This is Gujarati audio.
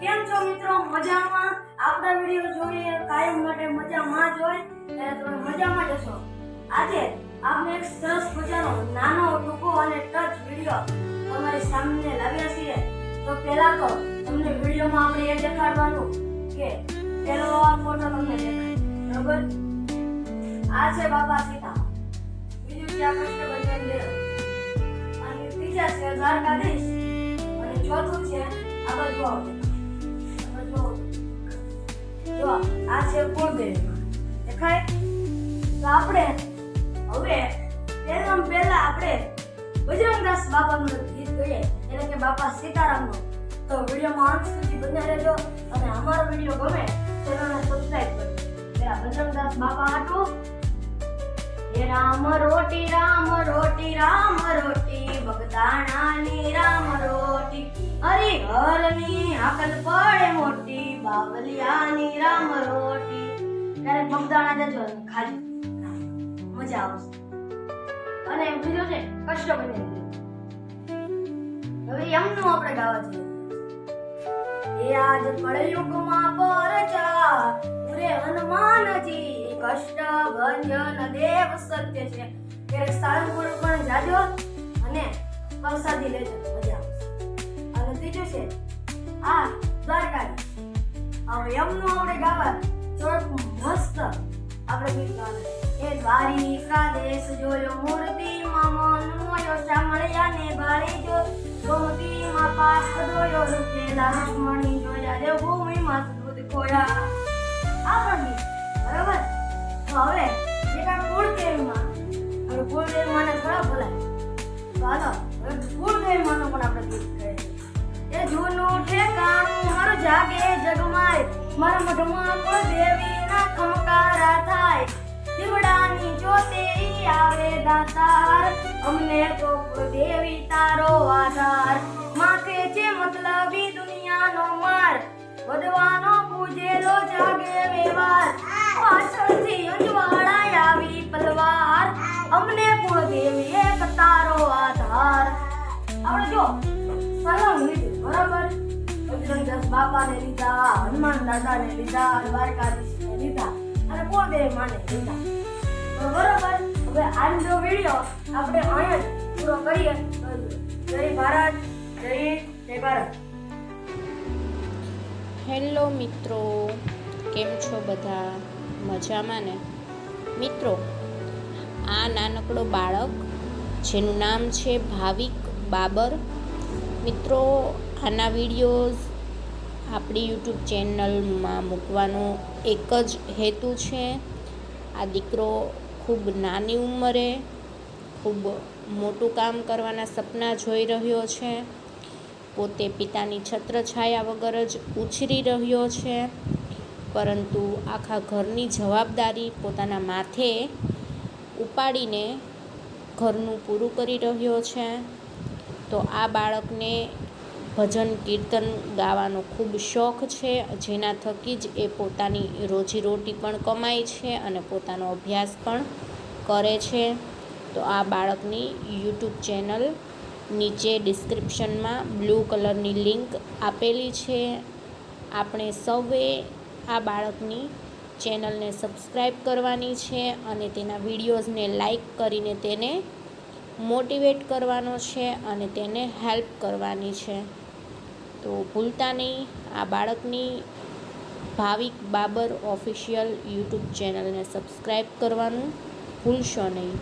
કેમ છો મિત્રો? મજામાં? આપણા વીડિયો જોઈએ, કાયમ માટે મજામાં જ હોય. ત્યારે તમે મજામાં જશો આજે આપણે એક સરસ મજાનો નાનો ટૂંકો અને ટચ વીડિયો તમારી સામે લાવ્યા છીએ. તો પહેલા તો તમને વિડીયોમાં આપણે એ દેખાડવાનું કે પહેલો આ ફોટો તમને દેખાય. બરોબર? આ છે બાબા સીતા બીજું છે કૃષ્ણ ભગવાન દેવ. અને ત્રીજા છે દ્વારકાધીશ. અને ચોથું છે આ બાજુ આવો આ છે કુળદેવી દેખાય? તો આપણે હવે પહેલાં પહેલા આપણે બજરંગદાસ બાપાનું ગીત ગઈએ. એટલે કે બાપા સીતારામનું. તો વિડીયોમાં અંત સુધી બને રહેજો. અને અમારો વીડિયો ગમે, ચેનલને સબસ્ક્રાઈબ કરજો. પેલા બજરંગદાસ બાપા હાટું. હે રામ રોટી રામ રોટી રામ રોટી. બગદાણાની રામ રોટી. હરિહરની આકલ પડે મોટી. બાવલિયાની રામ રોટી ત્યારે બગદાણા જજો ખાલી. મજા આવશે અને બીજો છે કષ્ટ બને હવે એમનું આપણે ગાવા છે એ આજ કળયુગમાં પરચા પૂરે હનુમાનજી કષ્ટ ભંજન દેવ સત્ય છે. ત્યારે સાળંગપુર પણ જાજો અને પ્રસાદી લેજો મજા આવશે અને ત્રીજું છે, આ હવે એમનું આપણે ગાવા. થોડુંક મસ્ત આપણે ગીત ગાવાનું. એ દ્વારિકાધીશ જોયો મૂર્તિમાં મન મોયો શામળિયા ને બાળી જો. ગોમતીમાં પાસ જોયો રૂપેલા લક્ષ્મણી જોયા દેવ ભૂમિમાં દૂધ ખોયા. આપણને પણ બરાબર? તો હવે આ કુળદેવીમાં હવે કુળદેવીમાંને થોડા બોલાય ચાલો હવે કુળદેવીમાંનું પણ આપણે ગીત કરીએ જાગે જગમાય મારા તો દેવીના ખમકારા થાય. દીવડાની જોતે આવે દાતાર. અમને તો દેવી તારો આધાર. માથે છે મતલબી દુનિયાનો માર. વધવાનો પૂજેલો જાગે વ્યવહાર. પાછળથી અંજવાળા આવી પલવાર. અમને કુળદેવી એક તારો આધાર. આપણે જો. બાપાને લીધા, હનુમાન દાદાને લીધા દ્વારકાધીશને લીધા, અને કોદેવ માને લીધા. તો બરોબર, હવે આજનો વીડિયો આપણે અહીંયા જ પૂરો કરીએ. જય ભારત, જય જય ભારત. હેલો મિત્રો, કેમ છો બધા? મજામાં ને? મિત્રો, આ નાનકડો બાળક, જેનું નામ છે ભાવિક બાબર. મિત્રો, આના વિડીયોઝ આપણી યુટ્યુબ ચેનલમાં મૂકવાનો એક જ હેતુ છે. આ દીકરો ખૂબ નાની ઉંમરે ખૂબ મોટું કામ કરવાના સપના જોઈ રહ્યો છે. પોતે પિતાની છત્રછાયા વગર જ ઉછરી રહ્યો છે. પરંતુ આખા ઘરની જવાબદારી પોતાના માથે ઉપાડીને ઘરનું પૂરું કરી રહ્યો છે. તો આ બાળકને ભજન કીર્તન ગાવાનો ખૂબ શોખ છે, જેના થકી જ એ પોતાની રોજીરોટી પણ કમાય છે અને પોતાનો અભ્યાસ પણ કરે છે. તો આ બાળકની યુટ્યુબ ચેનલ નીચે ડિસ્ક્રિપ્શનમાં બ્લુ કલરની લિંક આપેલી છે. આપણે સૌએ આ બાળકની ચેનલને સબસ્ક્રાઈબ કરવાની છે અને તેના વિડીયોઝને લાઈક કરીને તેને મોટિવેટ કરવાનો છે અને તેને હેલ્પ કરવાની છે. તો ભૂલતા નહીં આ બાળકની ભાવિક બાબર ઓફિશિયલ યુટ્યુબ ચેનલને સબસ્ક્રાઈબ કરવાનું ભૂલશો નહીં.